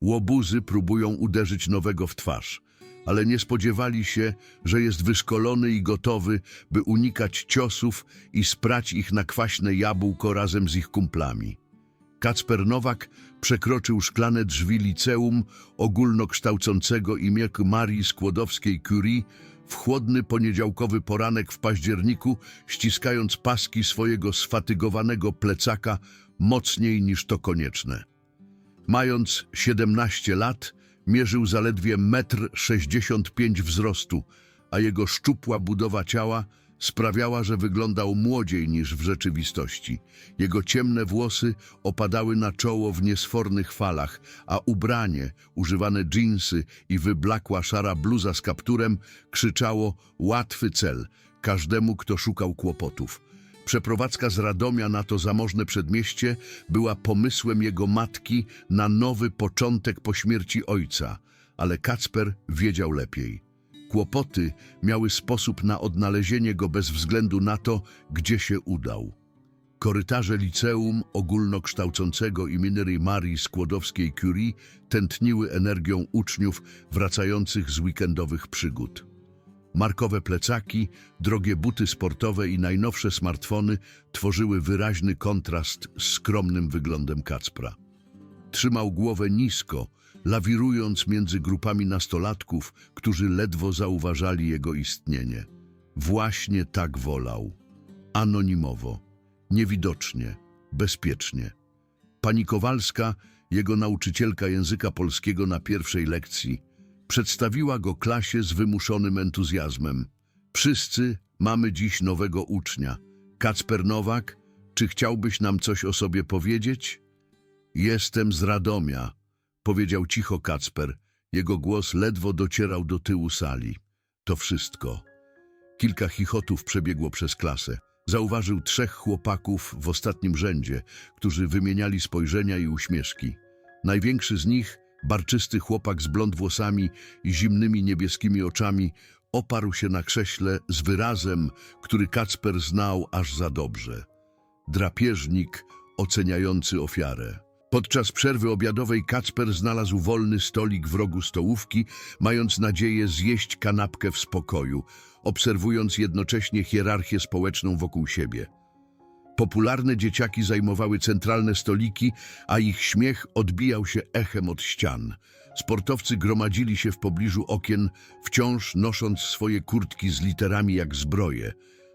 Łobuzy próbują uderzyć nowego w twarz, ale nie spodziewali się, że jest wyszkolony i gotowy, by unikać ciosów i sprać ich na kwaśne jabłko razem z ich kumplami. Kacper Nowak przekroczył szklane drzwi liceum ogólnokształcącego imię Marii Skłodowskiej-Curie w chłodny poniedziałkowy poranek w październiku, ściskając paski swojego sfatygowanego plecaka mocniej niż to konieczne. Mając 17 lat, mierzył zaledwie 1,65 m wzrostu, a jego szczupła budowa ciała sprawiała, że wyglądał młodziej niż w rzeczywistości. Jego ciemne włosy opadały na czoło w niesfornych falach, a ubranie, używane dżinsy i wyblakła szara bluza z kapturem krzyczało łatwy cel każdemu, kto szukał kłopotów. Przeprowadzka z Radomia na to zamożne przedmieście była pomysłem jego matki na nowy początek po śmierci ojca, ale Kacper wiedział lepiej. Kłopoty miały sposób na odnalezienie go bez względu na to, gdzie się udał. Korytarze liceum ogólnokształcącego imienia Marii Skłodowskiej-Curie tętniły energią uczniów wracających z weekendowych przygód. Markowe plecaki, drogie buty sportowe i najnowsze smartfony tworzyły wyraźny kontrast z skromnym wyglądem Kacpra. Trzymał głowę nisko, lawirując między grupami nastolatków, którzy ledwo zauważali jego istnienie. Właśnie tak wolał. Anonimowo, niewidocznie, bezpiecznie. Pani Kowalska, jego nauczycielka języka polskiego na pierwszej lekcji, przedstawiła go klasie z wymuszonym entuzjazmem. Wszyscy mamy dziś nowego ucznia. Kacper Nowak, czy chciałbyś nam coś o sobie powiedzieć? Jestem z Radomia, powiedział cicho Kacper. Jego głos ledwo docierał do tyłu sali. To wszystko. Kilka chichotów przebiegło przez klasę. Zauważył trzech chłopaków w ostatnim rzędzie, którzy wymieniali spojrzenia i uśmieszki. Największy z nich, barczysty chłopak z blond włosami i zimnymi niebieskimi oczami, oparł się na krześle z wyrazem, który Kacper znał aż za dobrze. Drapieżnik oceniający ofiarę. Podczas przerwy obiadowej Kacper znalazł wolny stolik w rogu stołówki, mając nadzieję zjeść kanapkę w spokoju, obserwując jednocześnie hierarchię społeczną wokół siebie. Popularne dzieciaki zajmowały centralne stoliki, a ich śmiech odbijał się echem od ścian. Sportowcy gromadzili się w pobliżu okien, wciąż nosząc swoje kurtki z literami jak zbroje,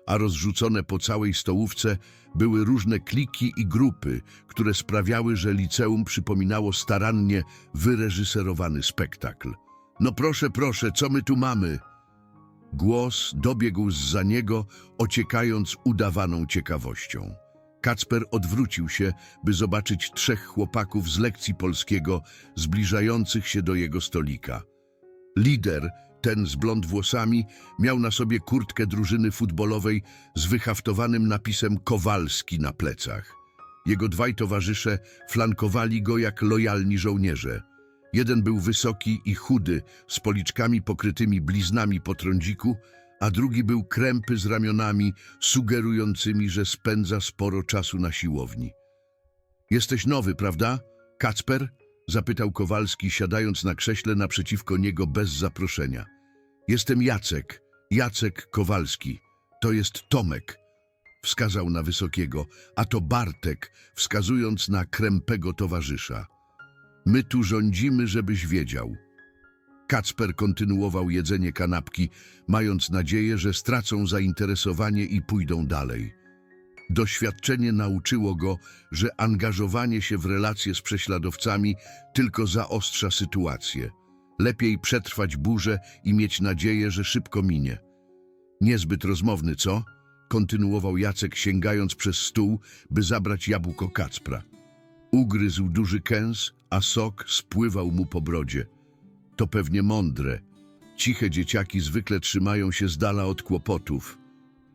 a rozrzucone po całej stołówce były różne kliki i grupy, które sprawiały, że liceum przypominało starannie wyreżyserowany spektakl. No proszę, proszę, co my tu mamy? Głos dobiegł za niego, ociekając udawaną ciekawością. Kacper odwrócił się, by zobaczyć trzech chłopaków z lekcji polskiego zbliżających się do jego stolika. Lider, ten z blond włosami, miał na sobie kurtkę drużyny futbolowej z wyhaftowanym napisem Kowalski na plecach. Jego dwaj towarzysze flankowali go jak lojalni żołnierze. Jeden był wysoki i chudy, z policzkami pokrytymi bliznami po trądziku, a drugi był krępy z ramionami, sugerującymi, że spędza sporo czasu na siłowni. Jesteś nowy, prawda? Kacper? Zapytał Kowalski, siadając na krześle naprzeciwko niego bez zaproszenia. Jestem Jacek, Jacek Kowalski. To jest Tomek, wskazał na wysokiego, a to Bartek, wskazując na krępego towarzysza. My tu rządzimy, żebyś wiedział. Kacper kontynuował jedzenie kanapki, mając nadzieję, że stracą zainteresowanie i pójdą dalej. Doświadczenie nauczyło go, że angażowanie się w relacje z prześladowcami tylko zaostrza sytuację. Lepiej przetrwać burzę i mieć nadzieję, że szybko minie. Niezbyt rozmowny, co? Kontynuował Jacek, sięgając przez stół, by zabrać jabłko Kacpra. Ugryzł duży kęs, a sok spływał mu po brodzie. To pewnie mądre. Ciche dzieciaki zwykle trzymają się z dala od kłopotów.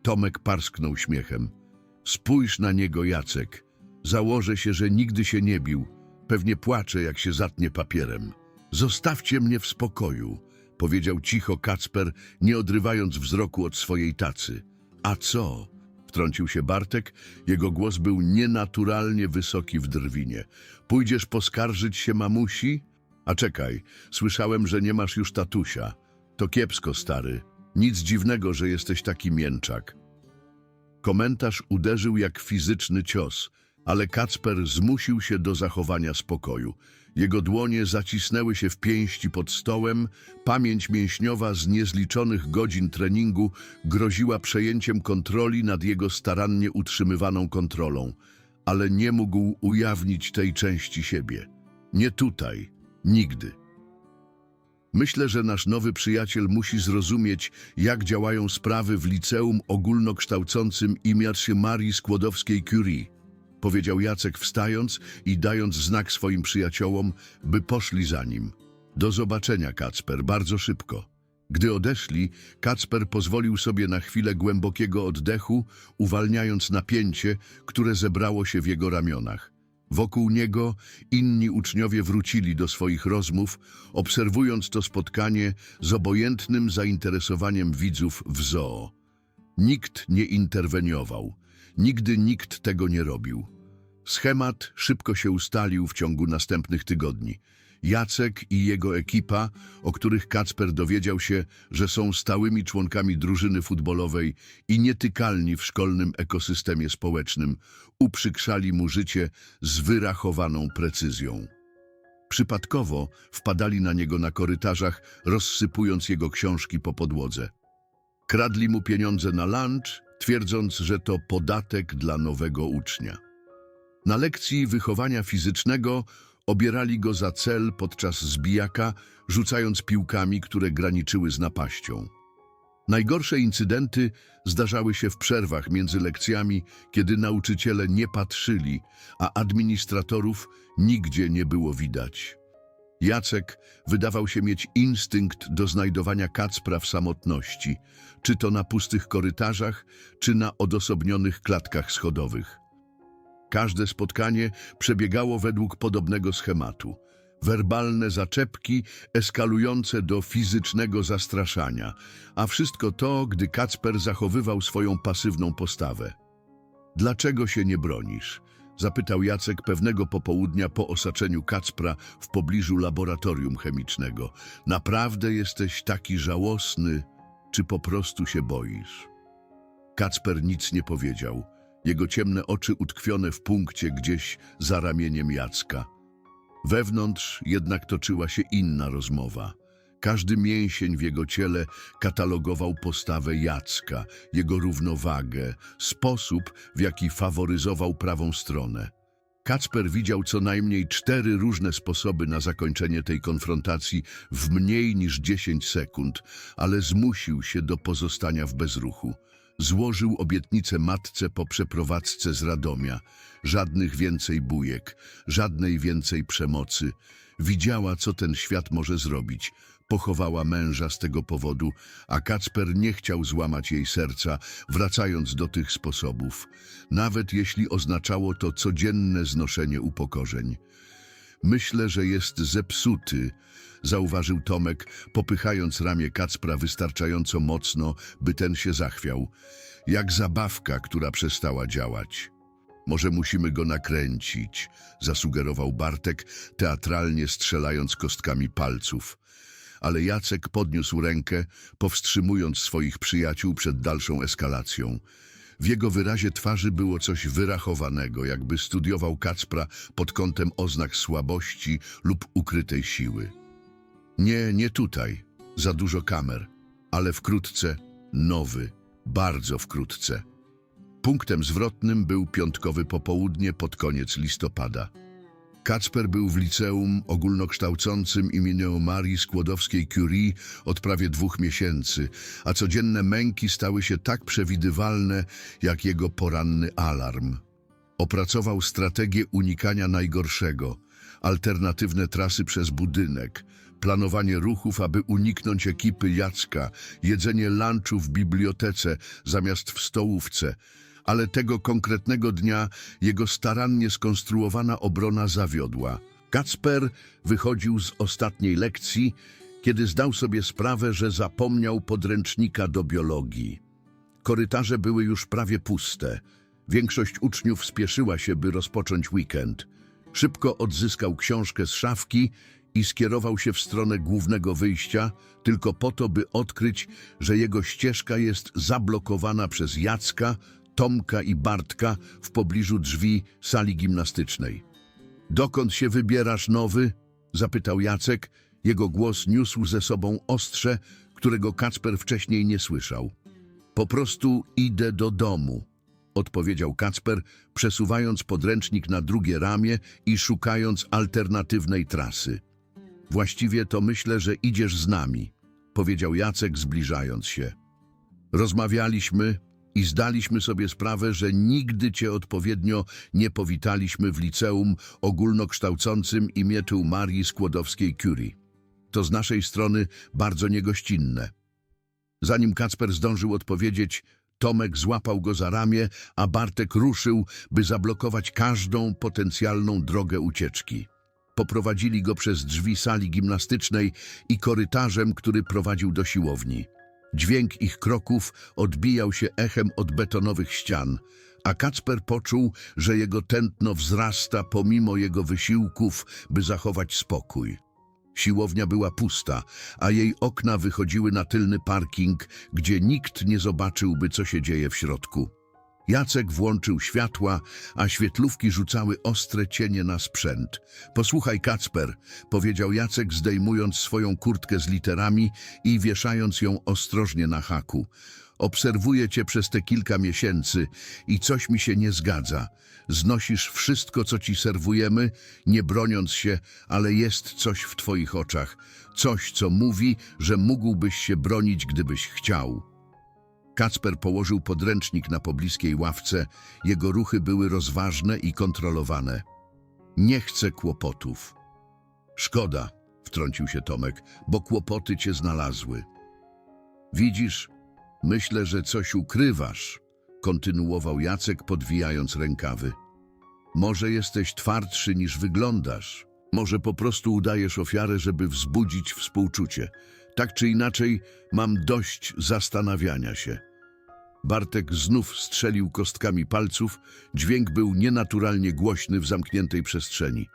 Tomek parsknął śmiechem. Spójrz na niego, Jacek. Założę się, że nigdy się nie bił. Pewnie płacze, jak się zatnie papierem. Zostawcie mnie w spokoju, powiedział cicho Kacper, nie odrywając wzroku od swojej tacy. A co? Wtrącił się Bartek. Jego głos był nienaturalnie wysoki w drwinie. Pójdziesz poskarżyć się mamusi? A czekaj, słyszałem, że nie masz już tatusia. To kiepsko, stary. Nic dziwnego, że jesteś taki mięczak. Komentarz uderzył jak fizyczny cios, ale Kacper zmusił się do zachowania spokoju. Jego dłonie zacisnęły się w pięści pod stołem, pamięć mięśniowa z niezliczonych godzin treningu groziła przejęciem kontroli nad jego starannie utrzymywaną kontrolą, ale nie mógł ujawnić tej części siebie. Nie tutaj, nigdy. Myślę, że nasz nowy przyjaciel musi zrozumieć, jak działają sprawy w liceum ogólnokształcącym imię się Marii Skłodowskiej-Curie, powiedział Jacek wstając i dając znak swoim przyjaciołom, by poszli za nim. Do zobaczenia, Kacper, bardzo szybko. Gdy odeszli, Kacper pozwolił sobie na chwilę głębokiego oddechu, uwalniając napięcie, które zebrało się w jego ramionach. Wokół niego inni uczniowie wrócili do swoich rozmów, obserwując to spotkanie z obojętnym zainteresowaniem widzów w zoo. Nikt nie interweniował, nigdy nikt tego nie robił. Schemat szybko się ustalił w ciągu następnych tygodni. Jacek i jego ekipa, o których Kacper dowiedział się, że są stałymi członkami drużyny futbolowej i nietykalni w szkolnym ekosystemie społecznym, uprzykrzali mu życie z wyrachowaną precyzją. Przypadkowo wpadali na niego na korytarzach, rozsypując jego książki po podłodze. Kradli mu pieniądze na lunch, twierdząc, że to podatek dla nowego ucznia. Na lekcji wychowania fizycznego obierali go za cel podczas zbijaka, rzucając piłkami, które graniczyły z napaścią. Najgorsze incydenty zdarzały się w przerwach między lekcjami, kiedy nauczyciele nie patrzyli, a administratorów nigdzie nie było widać. Jacek wydawał się mieć instynkt do znajdowania Kacpra w samotności, czy to na pustych korytarzach, czy na odosobnionych klatkach schodowych. Każde spotkanie przebiegało według podobnego schematu. Werbalne zaczepki eskalujące do fizycznego zastraszania, a wszystko to, gdy Kacper zachowywał swoją pasywną postawę. Dlaczego się nie bronisz? Zapytał Jacek pewnego popołudnia po osaczeniu Kacpra w pobliżu laboratorium chemicznego. Naprawdę jesteś taki żałosny, czy po prostu się boisz? Kacper nic nie powiedział. Jego ciemne oczy utkwione w punkcie gdzieś za ramieniem Jacka. Wewnątrz jednak toczyła się inna rozmowa. Każdy mięsień w jego ciele katalogował postawę Jacka, jego równowagę, sposób, w jaki faworyzował prawą stronę. Kacper widział co najmniej cztery różne sposoby na zakończenie tej konfrontacji w mniej niż 10 sekund, ale zmusił się do pozostania w bezruchu. Złożył obietnicę matce po przeprowadzce z Radomia. Żadnych więcej bujek, żadnej więcej przemocy. Widziała, co ten świat może zrobić. Pochowała męża z tego powodu, a Kacper nie chciał złamać jej serca, wracając do tych sposobów, nawet jeśli oznaczało to codzienne znoszenie upokorzeń. Myślę, że jest zepsuty, zauważył Tomek, popychając ramię Kacpra wystarczająco mocno, by ten się zachwiał. Jak zabawka, która przestała działać. Może musimy go nakręcić, zasugerował Bartek, teatralnie strzelając kostkami palców. Ale Jacek podniósł rękę, powstrzymując swoich przyjaciół przed dalszą eskalacją. W jego wyrazie twarzy było coś wyrachowanego, jakby studiował Kacpra pod kątem oznak słabości lub ukrytej siły. Nie, nie tutaj. Za dużo kamer. Ale wkrótce nowy, bardzo wkrótce. Punktem zwrotnym był piątkowy popołudnie pod koniec listopada. Kacper był w liceum ogólnokształcącym imieniu Marii Skłodowskiej-Curie od prawie dwóch miesięcy, a codzienne męki stały się tak przewidywalne, jak jego poranny alarm. Opracował strategię unikania najgorszego, alternatywne trasy przez budynek, planowanie ruchów, aby uniknąć ekipy Jacka, jedzenie lunchu w bibliotece zamiast w stołówce, ale tego konkretnego dnia jego starannie skonstruowana obrona zawiodła. Kacper wychodził z ostatniej lekcji, kiedy zdał sobie sprawę, że zapomniał podręcznika do biologii. Korytarze były już prawie puste. Większość uczniów spieszyła się, by rozpocząć weekend. Szybko odzyskał książkę z szafki i skierował się w stronę głównego wyjścia, tylko po to, by odkryć, że jego ścieżka jest zablokowana przez Jacka, Tomka i Bartka w pobliżu drzwi sali gimnastycznej. Dokąd się wybierasz, nowy? zapytał Jacek. Jego głos niósł ze sobą ostrze, którego Kacper wcześniej nie słyszał. Po prostu idę do domu, odpowiedział Kacper, przesuwając podręcznik na drugie ramię i szukając alternatywnej trasy. Właściwie to myślę, że idziesz z nami, powiedział Jacek, zbliżając się. Rozmawialiśmy i zdaliśmy sobie sprawę, że nigdy cię odpowiednio nie powitaliśmy w liceum ogólnokształcącym imię Marii Skłodowskiej-Curie. To z naszej strony bardzo niegościnne. Zanim Kacper zdążył odpowiedzieć, Tomek złapał go za ramię, a Bartek ruszył, by zablokować każdą potencjalną drogę ucieczki. Poprowadzili go przez drzwi sali gimnastycznej i korytarzem, który prowadził do siłowni. Dźwięk ich kroków odbijał się echem od betonowych ścian, a Kacper poczuł, że jego tętno wzrasta pomimo jego wysiłków, by zachować spokój. Siłownia była pusta, a jej okna wychodziły na tylny parking, gdzie nikt nie zobaczyłby, co się dzieje w środku. Jacek włączył światła, a świetlówki rzucały ostre cienie na sprzęt. Posłuchaj, Kacper, powiedział Jacek, zdejmując swoją kurtkę z literami i wieszając ją ostrożnie na haku. Obserwuję cię przez te kilka miesięcy i coś mi się nie zgadza. Znosisz wszystko, co ci serwujemy, nie broniąc się, ale jest coś w twoich oczach. Coś, co mówi, że mógłbyś się bronić, gdybyś chciał. Kacper położył podręcznik na pobliskiej ławce. Jego ruchy były rozważne i kontrolowane. Nie chcę kłopotów. Szkoda, wtrącił się Tomek, bo kłopoty cię znalazły. Widzisz, myślę, że coś ukrywasz, kontynuował Jacek, podwijając rękawy. Może jesteś twardszy niż wyglądasz. Może po prostu udajesz ofiarę, żeby wzbudzić współczucie. Tak czy inaczej, mam dość zastanawiania się. Bartek znów strzelił kostkami palców. Dźwięk był nienaturalnie głośny w zamkniętej przestrzeni.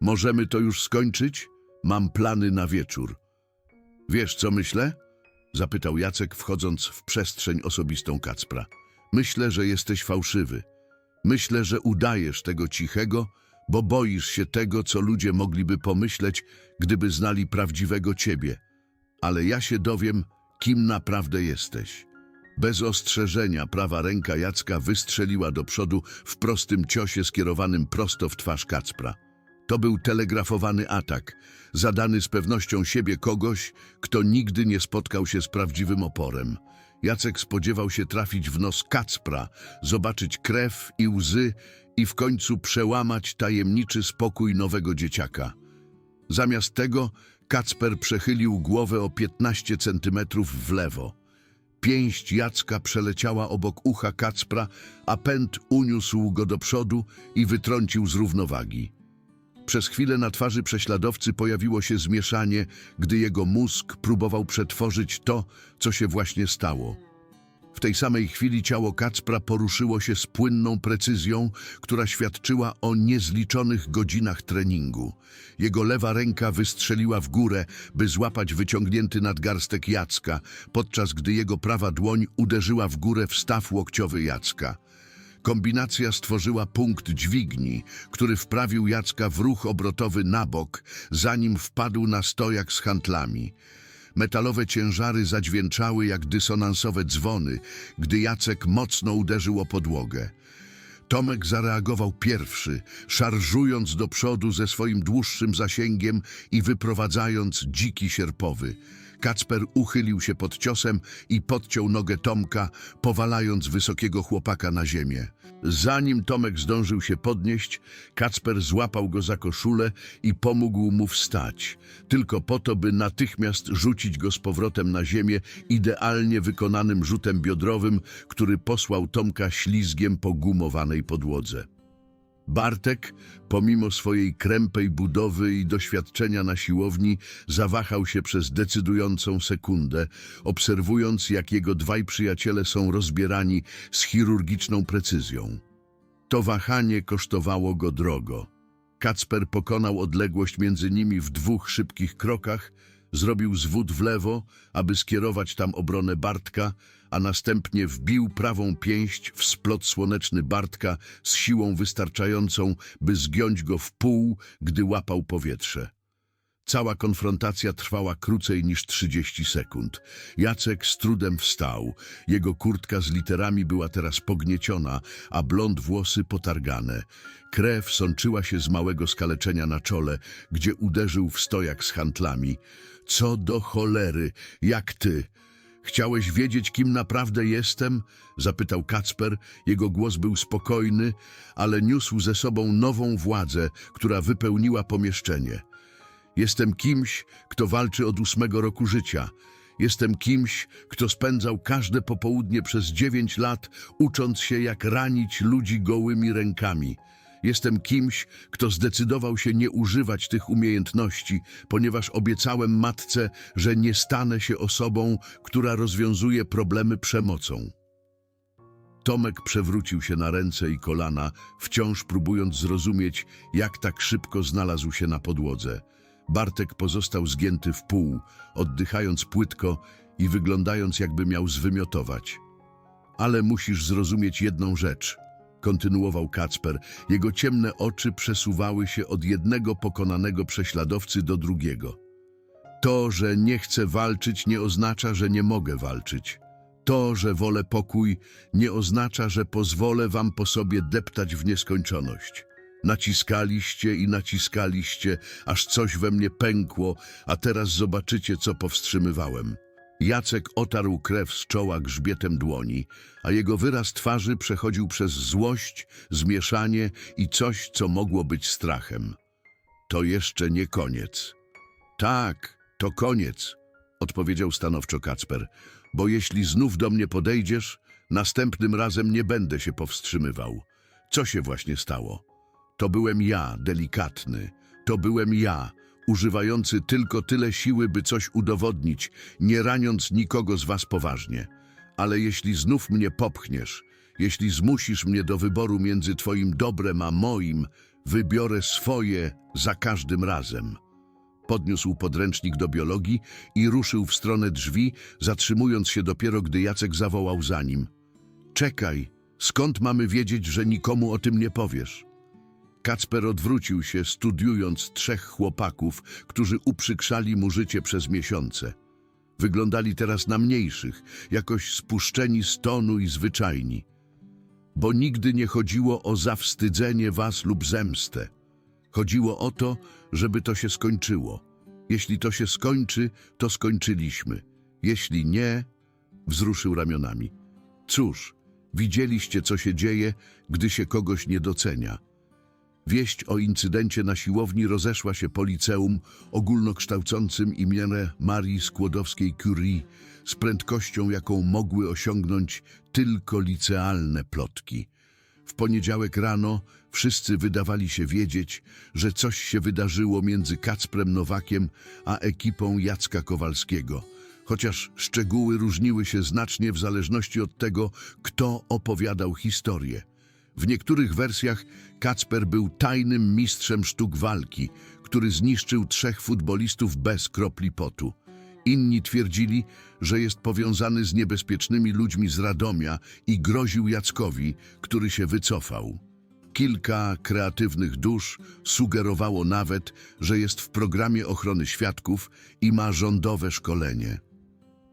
Możemy to już skończyć? Mam plany na wieczór. Wiesz, co myślę? Zapytał Jacek, wchodząc w przestrzeń osobistą Kacpra. Myślę, że jesteś fałszywy. Myślę, że udajesz tego cichego, bo boisz się tego, co ludzie mogliby pomyśleć, gdyby znali prawdziwego ciebie. Ale ja się dowiem, kim naprawdę jesteś. Bez ostrzeżenia prawa ręka Jacka wystrzeliła do przodu w prostym ciosie skierowanym prosto w twarz Kacpra. To był telegrafowany atak, zadany z pewnością siebie kogoś, kto nigdy nie spotkał się z prawdziwym oporem. Jacek spodziewał się trafić w nos Kacpra, zobaczyć krew i łzy i w końcu przełamać tajemniczy spokój nowego dzieciaka. Zamiast tego Kacper przechylił głowę o 15 centymetrów w lewo. Pięść Jacka przeleciała obok ucha Kacpra, a pęd uniósł go do przodu i wytrącił z równowagi. Przez chwilę na twarzy prześladowcy pojawiło się zmieszanie, gdy jego mózg próbował przetworzyć to, co się właśnie stało. W tej samej chwili ciało Kacpra poruszyło się z płynną precyzją, która świadczyła o niezliczonych godzinach treningu. Jego lewa ręka wystrzeliła w górę, by złapać wyciągnięty nadgarstek Jacka, podczas gdy jego prawa dłoń uderzyła w górę w staw łokciowy Jacka. Kombinacja stworzyła punkt dźwigni, który wprawił Jacka w ruch obrotowy na bok, zanim wpadł na stojak z handlami. Metalowe ciężary zadźwięczały jak dysonansowe dzwony, gdy Jacek mocno uderzył o podłogę. Tomek zareagował pierwszy, szarżując do przodu ze swoim dłuższym zasięgiem i wyprowadzając dziki sierpowy. Kacper uchylił się pod ciosem i podciął nogę Tomka, powalając wysokiego chłopaka na ziemię. Zanim Tomek zdążył się podnieść, Kacper złapał go za koszulę i pomógł mu wstać, tylko po to, by natychmiast rzucić go z powrotem na ziemię idealnie wykonanym rzutem biodrowym, który posłał Tomka ślizgiem po gumowanej podłodze. Bartek, pomimo swojej krępej budowy i doświadczenia na siłowni, zawahał się przez decydującą sekundę, obserwując, jak jego dwaj przyjaciele są rozbierani z chirurgiczną precyzją. To wahanie kosztowało go drogo. Kacper pokonał odległość między nimi w dwóch szybkich krokach, zrobił zwód w lewo, aby skierować tam obronę Bartka, a następnie wbił prawą pięść w splot słoneczny Bartka z siłą wystarczającą, by zgiąć go w pół, gdy łapał powietrze. Cała konfrontacja trwała krócej niż 30 sekund. Jacek z trudem wstał. Jego kurtka z literami była teraz pognieciona, a blond włosy potargane. Krew sączyła się z małego skaleczenia na czole, gdzie uderzył w stojak z hantlami. Co do cholery, jak ty? Chciałeś wiedzieć, kim naprawdę jestem? Zapytał Kacper. Jego głos był spokojny, ale niósł ze sobą nową władzę, która wypełniła pomieszczenie. Jestem kimś, kto walczy od ósmego roku życia. Jestem kimś, kto spędzał każde popołudnie przez dziewięć lat, ucząc się, jak ranić ludzi gołymi rękami. Jestem kimś, kto zdecydował się nie używać tych umiejętności, ponieważ obiecałem matce, że nie stanę się osobą, która rozwiązuje problemy przemocą. Tomek przewrócił się na ręce i kolana, wciąż próbując zrozumieć, jak tak szybko znalazł się na podłodze. Bartek pozostał zgięty w pół, oddychając płytko i wyglądając jakby miał zwymiotować. Ale musisz zrozumieć jedną rzecz, kontynuował Kacper. Jego ciemne oczy przesuwały się od jednego pokonanego prześladowcy do drugiego. To, że nie chcę walczyć, nie oznacza, że nie mogę walczyć. To, że wolę pokój, nie oznacza, że pozwolę wam po sobie deptać w nieskończoność. Naciskaliście i naciskaliście, aż coś we mnie pękło, a teraz zobaczycie, co powstrzymywałem. Jacek otarł krew z czoła grzbietem dłoni, a jego wyraz twarzy przechodził przez złość, zmieszanie i coś, co mogło być strachem. To jeszcze nie koniec. Tak, to koniec, odpowiedział stanowczo Kacper, bo jeśli znów do mnie podejdziesz, następnym razem nie będę się powstrzymywał. Co się właśnie stało? To byłem ja, delikatny. To byłem ja, używający tylko tyle siły, by coś udowodnić, nie raniąc nikogo z was poważnie. Ale jeśli znów mnie popchniesz, jeśli zmusisz mnie do wyboru między twoim dobrem a moim, wybiorę swoje za każdym razem. Podniósł podręcznik do biologii i ruszył w stronę drzwi, zatrzymując się dopiero, gdy Jacek zawołał za nim. Czekaj, skąd mamy wiedzieć, że nikomu o tym nie powiesz? Kacper odwrócił się, studiując trzech chłopaków, którzy uprzykrzali mu życie przez miesiące. Wyglądali teraz na mniejszych, jakoś spuszczeni z tonu i zwyczajni. Bo nigdy nie chodziło o zawstydzenie was lub zemstę. Chodziło o to, żeby to się skończyło. Jeśli to się skończy, to skończyliśmy. Jeśli nie, wzruszył ramionami. Cóż, widzieliście, co się dzieje, gdy się kogoś nie docenia. Wieść o incydencie na siłowni rozeszła się po liceum ogólnokształcącym imienę Marii Skłodowskiej-Curie z prędkością, jaką mogły osiągnąć tylko licealne plotki. W poniedziałek rano wszyscy wydawali się wiedzieć, że coś się wydarzyło między Kacprem Nowakiem a ekipą Jacka Kowalskiego, chociaż szczegóły różniły się znacznie w zależności od tego, kto opowiadał historię. W niektórych wersjach Kacper był tajnym mistrzem sztuk walki, który zniszczył trzech futbolistów bez kropli potu. Inni twierdzili, że jest powiązany z niebezpiecznymi ludźmi z Radomia i groził Jackowi, który się wycofał. Kilka kreatywnych dusz sugerowało nawet, że jest w programie ochrony świadków i ma rządowe szkolenie.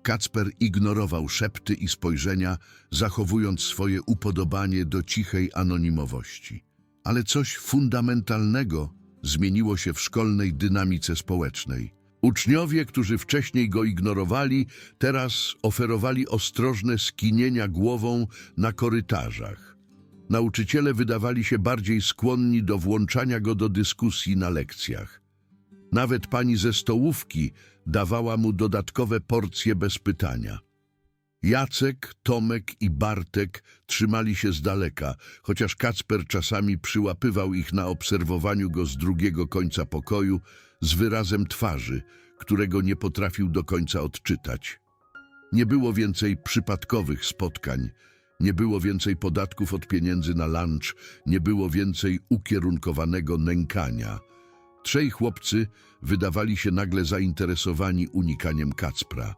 Kacper ignorował szepty i spojrzenia, zachowując swoje upodobanie do cichej anonimowości. Ale coś fundamentalnego zmieniło się w szkolnej dynamice społecznej. Uczniowie, którzy wcześniej go ignorowali, teraz oferowali ostrożne skinienia głową na korytarzach. Nauczyciele wydawali się bardziej skłonni do włączania go do dyskusji na lekcjach. Nawet pani ze stołówki dawała mu dodatkowe porcje bez pytania. Jacek, Tomek i Bartek trzymali się z daleka, chociaż Kacper czasami przyłapywał ich na obserwowaniu go z drugiego końca pokoju z wyrazem twarzy, którego nie potrafił do końca odczytać. Nie było więcej przypadkowych spotkań. Nie było więcej podatków od pieniędzy na lunch, nie było więcej ukierunkowanego nękania. Trzej chłopcy wydawali się nagle zainteresowani unikaniem Kacpra.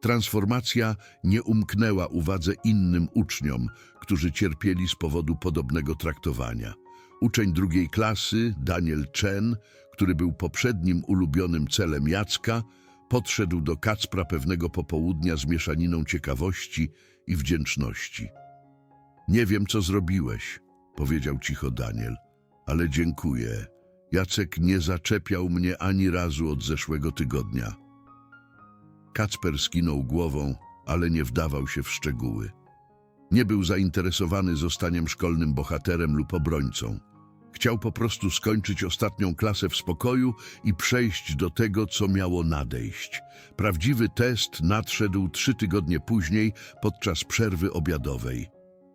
Transformacja nie umknęła uwadze innym uczniom, którzy cierpieli z powodu podobnego traktowania. Uczeń drugiej klasy, Daniel Chen, który był poprzednim ulubionym celem Jacka, podszedł do Kacpra pewnego popołudnia z mieszaniną ciekawości i wdzięczności. Nie wiem, co zrobiłeś, powiedział cicho Daniel, ale dziękuję. Jacek nie zaczepiał mnie ani razu od zeszłego tygodnia. Kacper skinął głową, ale nie wdawał się w szczegóły. Nie był zainteresowany zostaniem szkolnym bohaterem lub obrońcą. Chciał po prostu skończyć ostatnią klasę w spokoju i przejść do tego, co miało nadejść. Prawdziwy test nadszedł trzy tygodnie później podczas przerwy obiadowej.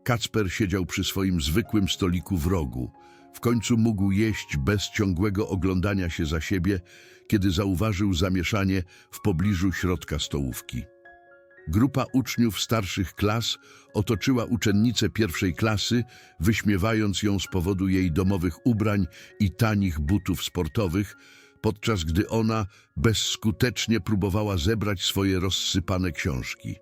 Kacper siedział przy swoim zwykłym stoliku w rogu. W końcu mógł jeść bez ciągłego oglądania się za siebie, kiedy zauważył zamieszanie w pobliżu środka stołówki. Grupa uczniów starszych klas otoczyła uczennicę pierwszej klasy, wyśmiewając ją z powodu jej domowych ubrań i tanich butów sportowych, podczas gdy ona bezskutecznie próbowała zebrać swoje rozsypane książki.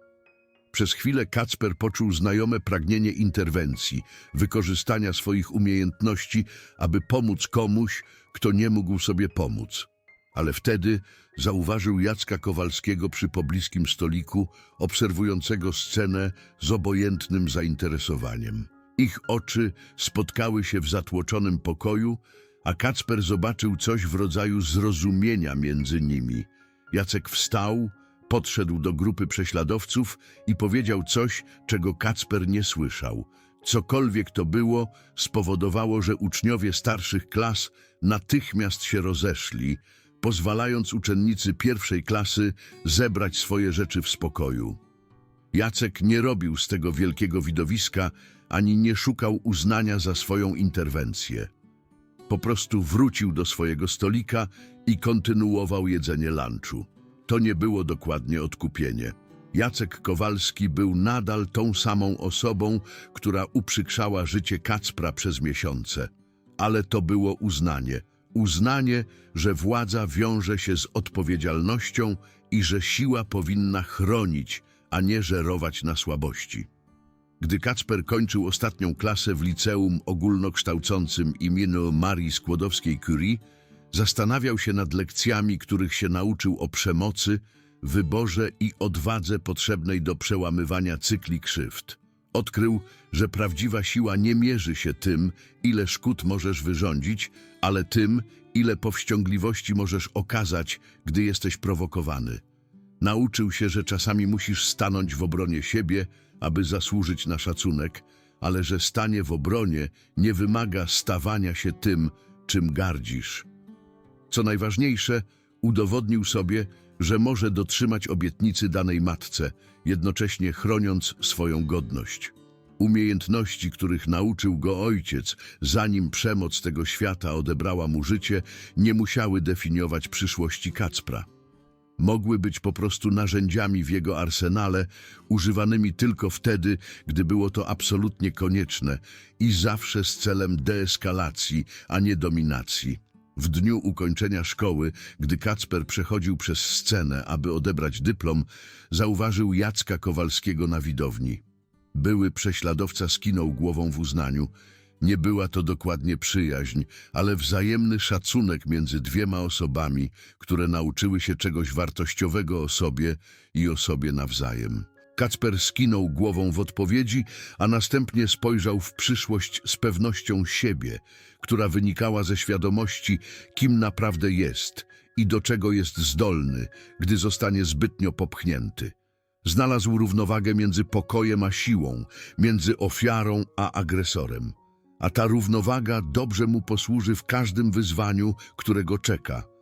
Przez chwilę Kacper poczuł znajome pragnienie interwencji, wykorzystania swoich umiejętności, aby pomóc komuś, kto nie mógł sobie pomóc. Ale wtedy zauważył Jacka Kowalskiego przy pobliskim stoliku, obserwującego scenę z obojętnym zainteresowaniem. Ich oczy spotkały się w zatłoczonym pokoju, a Kacper zobaczył coś w rodzaju zrozumienia między nimi. Jacek wstał, podszedł do grupy prześladowców i powiedział coś, czego Kacper nie słyszał. Cokolwiek to było, spowodowało, że uczniowie starszych klas natychmiast się rozeszli, pozwalając uczennicy pierwszej klasy zebrać swoje rzeczy w spokoju. Jacek nie robił z tego wielkiego widowiska, ani nie szukał uznania za swoją interwencję. Po prostu wrócił do swojego stolika i kontynuował jedzenie lunchu. To nie było dokładnie odkupienie. Jacek Kowalski był nadal tą samą osobą, która uprzykrzała życie Kacpra przez miesiące. Ale to było uznanie. Uznanie, że władza wiąże się z odpowiedzialnością i że siła powinna chronić, a nie żerować na słabości. Gdy Kacper kończył ostatnią klasę w liceum ogólnokształcącym imieniu Marii Skłodowskiej-Curie, zastanawiał się nad lekcjami, których się nauczył o przemocy, wyborze i odwadze potrzebnej do przełamywania cykli krzywd. Odkrył, że prawdziwa siła nie mierzy się tym, ile szkód możesz wyrządzić, ale tym, ile powściągliwości możesz okazać, gdy jesteś prowokowany. Nauczył się, że czasami musisz stanąć w obronie siebie, aby zasłużyć na szacunek, ale że stanie w obronie nie wymaga stawania się tym, czym gardzisz. Co najważniejsze, udowodnił sobie, że może dotrzymać obietnicy danej matce, jednocześnie chroniąc swoją godność. Umiejętności, których nauczył go ojciec, zanim przemoc tego świata odebrała mu życie, nie musiały definiować przyszłości Kacpra. Mogły być po prostu narzędziami w jego arsenale, używanymi tylko wtedy, gdy było to absolutnie konieczne i zawsze z celem deeskalacji, a nie dominacji. W dniu ukończenia szkoły, gdy Kacper przechodził przez scenę, aby odebrać dyplom, zauważył Jacka Kowalskiego na widowni. Były prześladowca skinął głową w uznaniu. Nie była to dokładnie przyjaźń, ale wzajemny szacunek między dwiema osobami, które nauczyły się czegoś wartościowego o sobie i o sobie nawzajem. Kacper skinął głową w odpowiedzi, a następnie spojrzał w przyszłość z pewnością siebie, która wynikała ze świadomości, kim naprawdę jest i do czego jest zdolny, gdy zostanie zbytnio popchnięty. Znalazł równowagę między pokojem a siłą, między ofiarą a agresorem. A ta równowaga dobrze mu posłuży w każdym wyzwaniu, którego czeka –